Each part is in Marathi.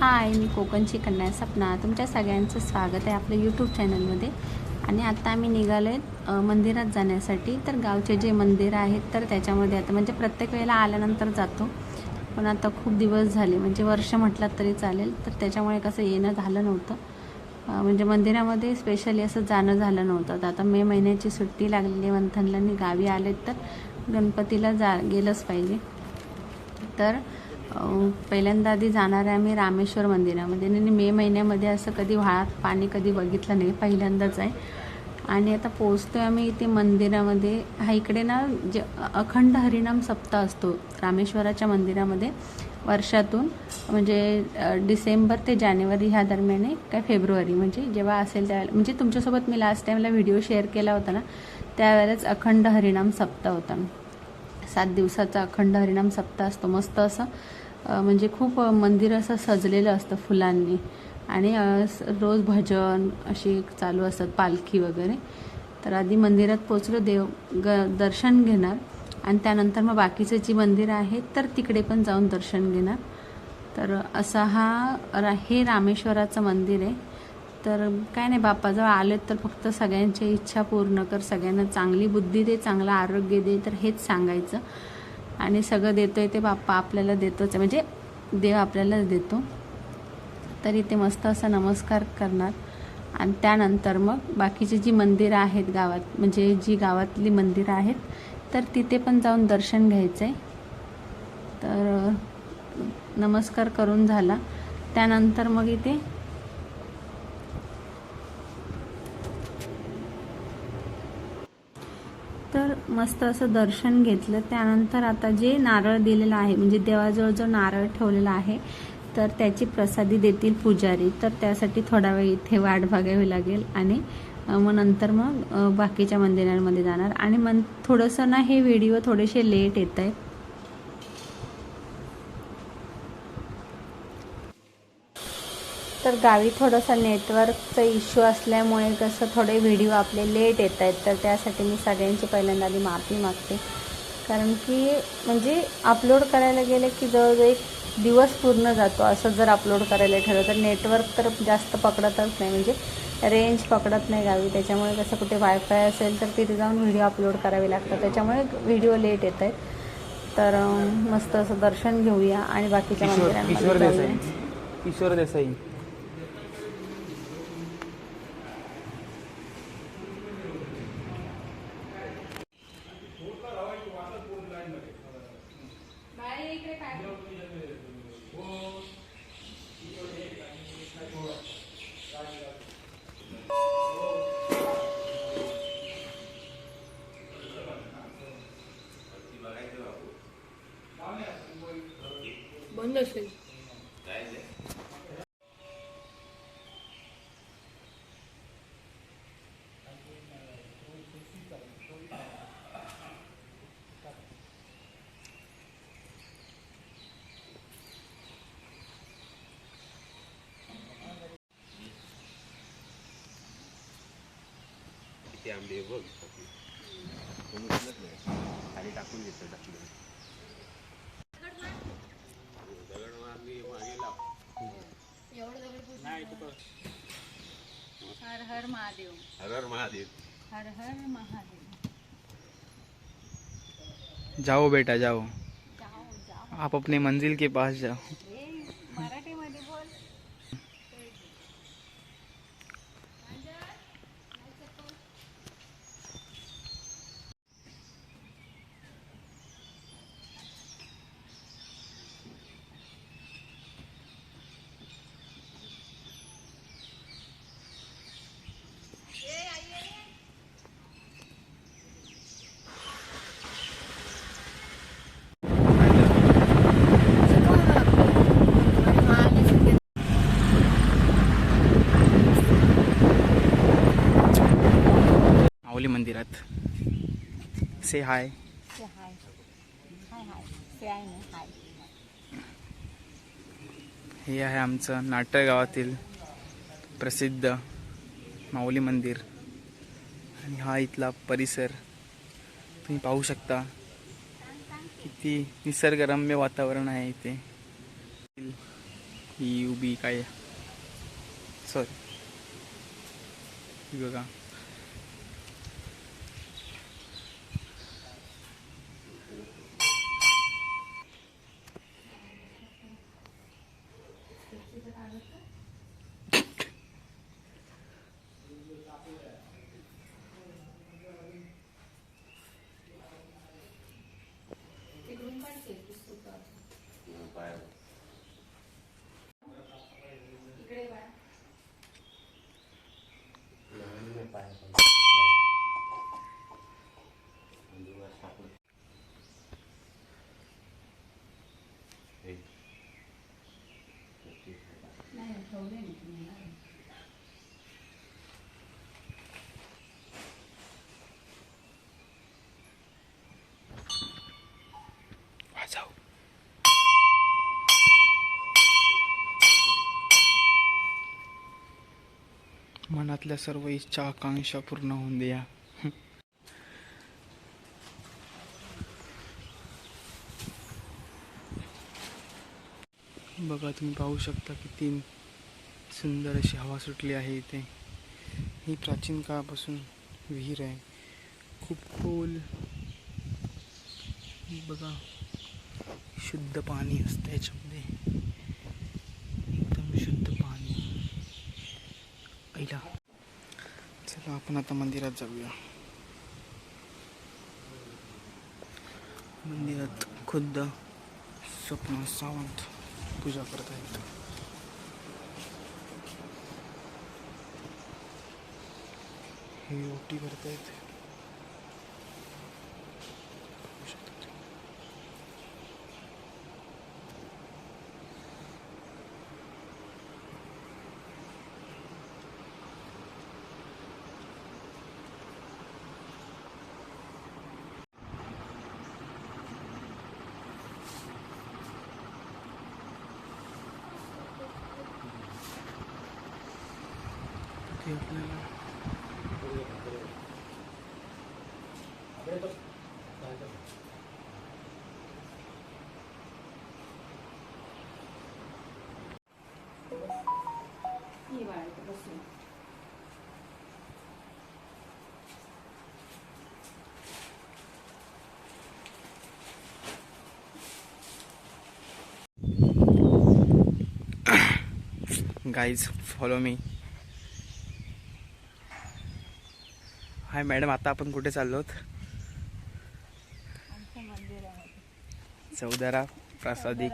हाय मी कोकणची कन्या सपना. तुमच्या सगळ्यांचं स्वागत आहे आपल्या यूट्यूब चॅनलमध्ये आणि आत्ता आम्ही निघालो आहेत मंदिरात जाण्यासाठी. तर गावचे जे मंदिर आहेत तर त्याच्यामध्ये आता म्हणजे प्रत्येक वेळेला आल्यानंतर जातो. पण आता खूप दिवस झाले म्हणजे वर्ष म्हटलं तरी चालेल. तर त्याच्यामुळे कसं येणं झालं नव्हतं. म्हणजे मंदिरामध्ये स्पेशली असं जाणं झालं नव्हतं. तर आता मे महिन्याची सुट्टी लागलेली मंथनला गावी आलेत तर गणपतीला जा गेलंच पाहिजे. तर पहिल्यांदा आधी जाणार आहे आम्ही रामेश्वर मंदिरामध्ये. आणि मे महिन्यामध्ये असं कधी व्हाळात पाणी कधी बघितलं नाही पहिल्यांदाच आहे. आणि आता पोचतो आहे आम्ही इथे मंदिरामध्ये. हा इकडे ना जे अखंड हरिनाम सप्ताह असतो रामेश्वराच्या मंदिरामध्ये वर्षातून. म्हणजे डिसेंबर ते जानेवारी ह्या दरम्यान आहे काय फेब्रुवारी. म्हणजे जेव्हा असेल त्यावेळेला म्हणजे तुमच्यासोबत मी लास्ट टाईमला व्हिडिओ शेअर केला होता ना त्यावेळेलाच अखंड हरिनाम सप्ताह होता. सात दिवसाचा अखंड हरिनाम सप्ताह असतो. मस्त असं म्हणजे खूप मंदिर असं सजलेलं असतं फुलांनी. आणि रोज भजन अशी चालू असतात पालखी वगैरे. तर आधी मंदिरात पोचलो देव ग दर्शन घेणार. आणि त्यानंतर मग बाकीचे जी मंदिरं आहेत तर तिकडे पण जाऊन दर्शन घेणार. तर असा हा रा हे रामेश्वराचं मंदिर आहे. तर काय नाही बाप्पाजवळ आलेत तर फक्त सगळ्यांची इच्छा पूर्ण कर सगळ्यांना चांगली बुद्धी दे चांगलं आरोग्य दे तर हेच सांगायचं. आणि सगळं देतो आहे ते बाप्पा आपल्याला देतोच म्हणजे देव आपल्यालाच देतो. तर इथे मस्त असा नमस्कार करणार. आणि त्यानंतर मग बाकीची जी मंदिरं आहेत गावात म्हणजे जी गावातली मंदिरं आहेत तर तिथे पण जाऊन दर्शन घ्यायचं आहे तर नमस्कार करून झाला. त्यानंतर मग इथे तर मस्त असं दर्शन घेतलं. त्यानंतर आता जे नारळ दिलेलं आहे म्हणजे देवाजवळ जो नारळ ठेवलेला आहे तर त्याची प्रसादी देतील पुजारी. तर त्यासाठी थोडा वेळ इथे वाट बघावी लागेल आणि मग नंतर मग बाकीच्या मंदिरांमध्ये जाणार. आणि मन थोडंसं ना हे व्हिडिओ थोडेसे लेट येत आहे तर गावी थोडंसं नेटवर्कचा इश्यू असल्यामुळे कसं थोडे व्हिडिओ आपले लेट येत आहेत तर त्यासाठी मी सगळ्यांची पहिल्यांदा आधी माफी मागते. कारण की म्हणजे अपलोड करायला गेलं की जवळजवळ एक दिवस पूर्ण जातो असं जर अपलोड करायला ठरवलं तर नेटवर्क तर जास्त पकडतच नाही. म्हणजे रेंज पकडत नाही गावी. त्याच्यामुळे कसं कुठे वायफाय असेल तर तिथे जाऊन व्हिडिओ अपलोड करावे लागतात. त्याच्यामुळे व्हिडिओ लेट येत आहेत. तर मस्त असं दर्शन घेऊया आणि बाकीच्या मंदिरांमध्ये जाऊया. देसाई. बंद असेल. आंबे बघ कोणी उचलत नाही खाली टाकून देतो टाकून दगड मारली मागे लाव हर हर महादेव। हर हर महादेव। हर हर महादेव। जाओ बेटा जाओ। आप अपने मंजिल के पास जाओ ए मराठीमध्ये बोल माऊली मंदिरात से हाय हे आहे आमचं नाटक गावातील प्रसिद्ध माऊली मंदिर. आणि हा इथला परिसर तुम्ही पाहू शकता. किती निसर्गरम्य वातावरण आहे इथे. ही उभी काय? सॉरी बघा. मनातल्या सर्व इच्छा आकांक्षा पूर्ण होऊन द्या. बघा तुम्ही पाहू शकता किती सुंदर अशी हवा सुटली आहे इथे. ही प्राचीन काळापासून विहीर आहे. खूप खोल. बघा शुद्ध पाणी असतं याच्यामध्ये एकदम शुद्ध पाणी पहिला आपण आता मंदिरात जाऊया. मंदिरात खुद्द स्वप्न सावंत पूजा करत आहेत. हे ओटी करतायत ते आपल्याला गाईज फॉलो मी हाय मॅडम आता आपण कुठे चाललोत चौदारा प्रासादिक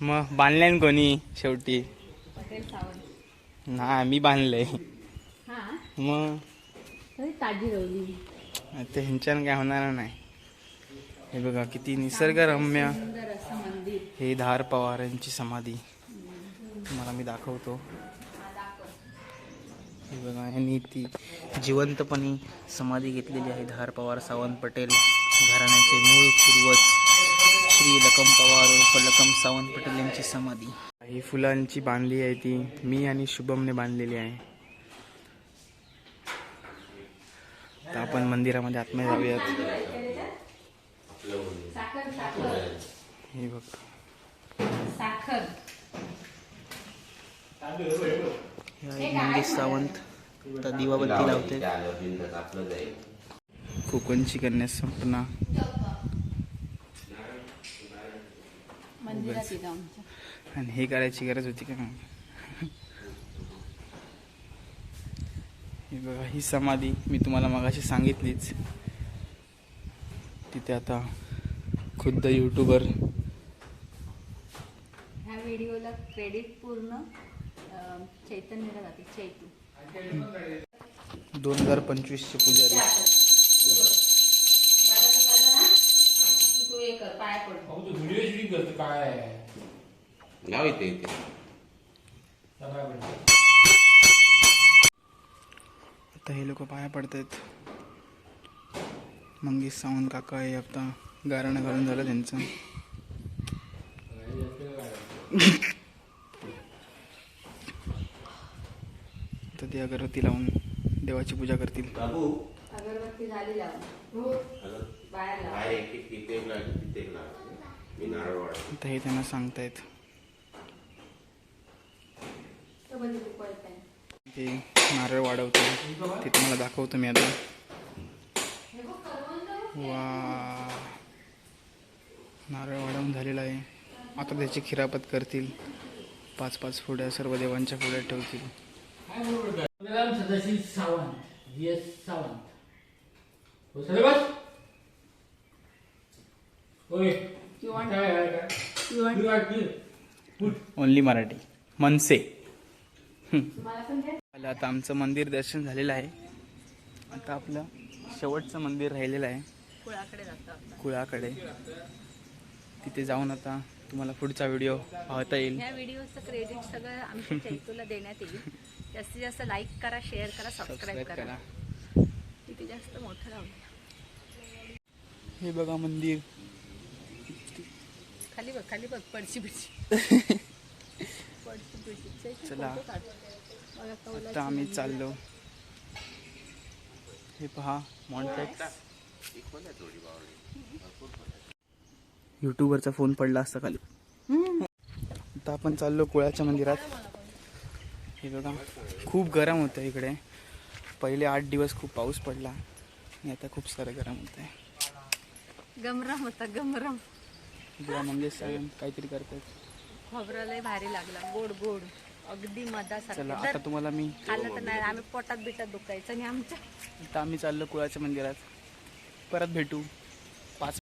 मग बांधल्यान कोणी शेवटी? ना मी बांधलंय. मग? ते ह्यांच्यानं काय होणार नाही. हे बघा किती निसर्गरम्य हे धार पवार यांची समाधी. तुम्हाला मी दाखवतो. हे बघा यांनी ती जिवंतपणे समाधी घेतलेली आहे. धार पवार सावंत पटेल घराण्याचे मूळ पूर्वज श्री लकम पवार उर्फ लकम सावंत पटेल यांची समाधी. ही फुलांची बांधली आहे ती. मी आणि शुभमने बांधलेली आहे. तर आपण मंदिरामध्ये आतमध्ये जाऊयात. साखर साखर हे बघ. मंगेश सावंत आता दिवाबत्ती लावते. कोकणची कन्या सपना. आणि हे करायची गरज होती का? हे बघा ही समाधी मी तुम्हाला मगाशी सांगितलीच. तिथे आता खुद्द यूट्यूबर ह्या व्हिडिओला क्रेडिट पूर्ण चैतन्यला जाते चैतू दोन हजार पंचवीसचे पुजारी. नाव येते. आता हे लोक पाया पडत आहेत मंगेश सावंत काका हे आता गारणं घालून झालं त्यांचं. ती अगरबत्ती लावून देवाची पूजा करतील. बाबू. अगरबत्ती झाली लावून. हे त्यांना सांगतायत. ते नारळ वाढवतो. ते तुम्हाला दाखवतो मी आता. वा नारळ वाढवून झालेला आहे. आता त्याची खिरापत करतील. पाच पाच फुड्या सर्व देवांच्या फुड्यात ठेवतील. सदाशिव सावंत एस सावंत हो सर बस. ओनली मराठी मनसे आता आमचं मंदिर दर्शन झालेलं आहे. आता आपलं शेवटचं मंदिर राहिलेलं आहे. कुळाकडे तिथे जाऊन आता तुम्हाला पुढचा व्हिडिओ पाहता येईल. व्हिडिओचं क्रेडिट सगळं आमच्या चैतूला देण्यात येईल. जास्तीत जास्त लाईक करा शेअर करा सबस्क्राईब करा. किती जास्त मोठं द्या. हे बघा मंदिर. खाली बघ खाली बघ बिडशी चैतू चला. आता आम्ही. चाललो. हे पहा मॉन्टेक्स युट्यूबवरचा फोन पडला असता खाली. आता आपण चाललो कुळाच्या मंदिरात. हे बघा खूप गरम होतं इकडे. पहिले आठ दिवस खूप पाऊस पडला आणि आता खूप सारं गरम होत आहे. गमरम होता गमरम. म्हणजे सगळे काहीतरी करतात खोबरं लय भारी लागला गोड गोड. अगदी चला मधासारखं आता तुम्हाला मी खाल्लं तर नाही आम्ही पोटात बिटात दुखायचं आणि आमच्या आता आम्ही चाललो कुळाच्या मंदिरात. परत भेटू पाच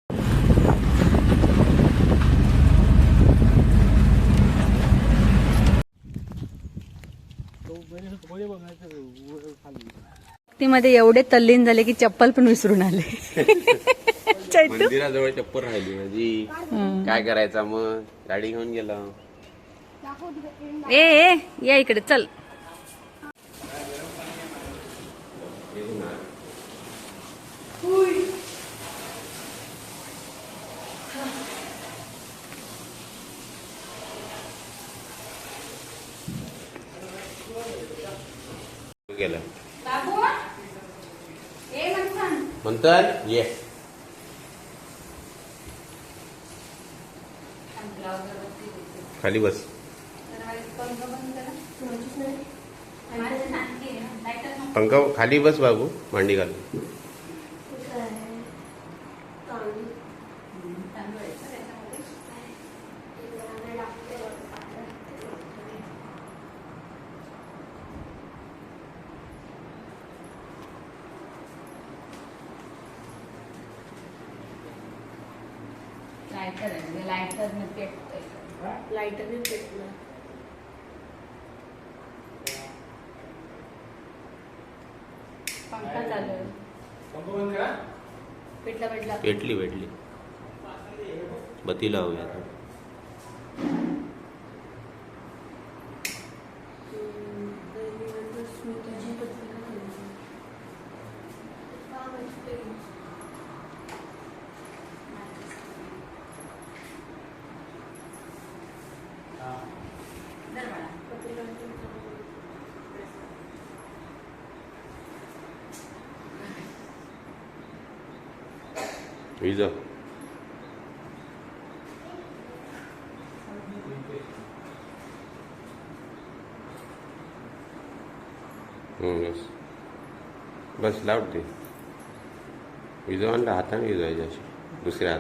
मध्ये एवढे तल्लीन झाले की चप्पल पण विसरून आले. मंदिराजवळ चप्पल राहिली माझी. काय करायचा मग? गाडी घेऊन गेला. ए ए या इकडे चल. गेला. म्हणतात ये खाली बस. पंखा खाली बस बाबू मांडी घाल लायटर लायटर पेटतोय लाईटरने पेटलं पंखा चालू आहे. पेटला पेटला. पेटली भेटली बती लावूया आता. विजा हम्म, बस बस लावते विजो आणला हाताने विजवायची अशी दुसऱ्या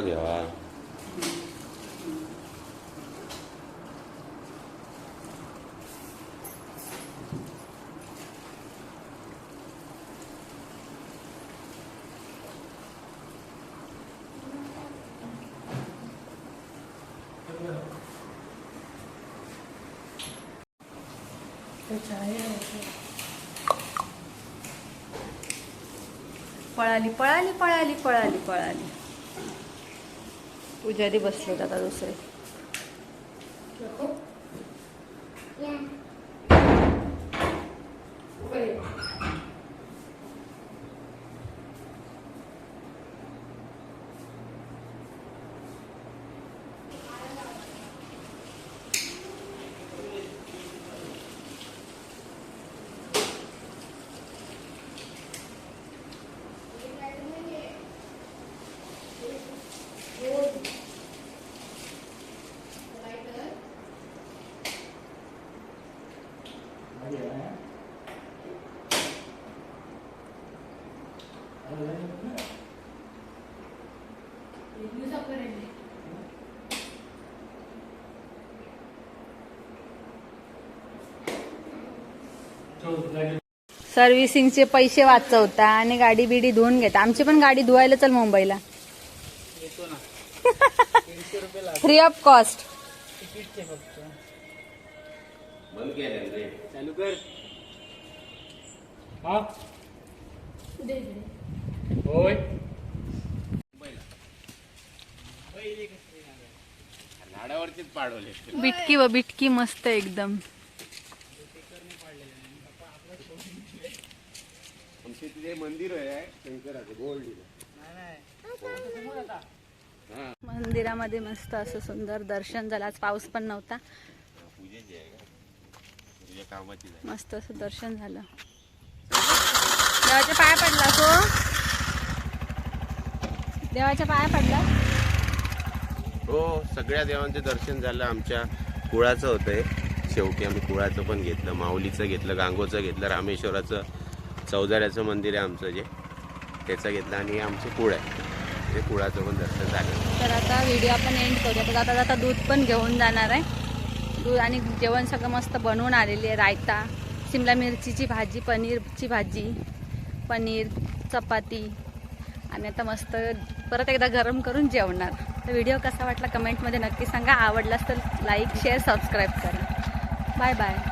हाताने हां नका घ्यावा पळाली पळाली पळाली पळाली पळाली पुजारी बसले आता दुसरे. सर्व्हिसिंगचे पैसे वाचवता आणि गाडी बिडी धुवून घेता. आमची पण गाडी धुवायला चल मुंबईला. फ्री ऑफ कॉस्ट चालू कर होय झाडावरचीच पाडवले. बिटकी व बिटकी मस्त एकदम. आमचे तिथे मंदिर आहे शंकराचं गोल्ड मंदिरामध्ये मस्त असं सुंदर दर्शन झालं. आज पाऊस पण नव्हता. पूजेची आहे का? तुझ्या कामाची आहे. मस्त असं दर्शन झालं. देवाच्या पाया पडला तो. देवाच्या पाया पडला. हो सगळ्या देवांचं दर्शन झालं आमच्या कुळाचं होतं आहे शेवटी आम्ही कुळाचं पण घेतलं माऊलीचं घेतलं गांगोचं घेतलं रामेश्वराचं चौदाऱ्याचं मंदिर आहे आमचं जे त्याचं घेतलं आणि आमचं कुळ आहे. ते कुळाचं पण दर्शन झालं. तर आता व्हिडिओ आपण एंड करूया. तर आता आता दूध पण घेऊन जाणार आहे. दूध आणि जेवण सगळं मस्त बनवून आलेली आहे. रायता शिमला मिरचीची भाजी पनीरची भाजी पनीर चपाती. आणि आता मस्त परत एकदा गरम करून जेवणार. तर व्हिडिओ कसा वाटला कमेंटमध्ये नक्की सांगा. आवडलास तर लाईक शेअर सबस्क्राईब करा. Bye bye.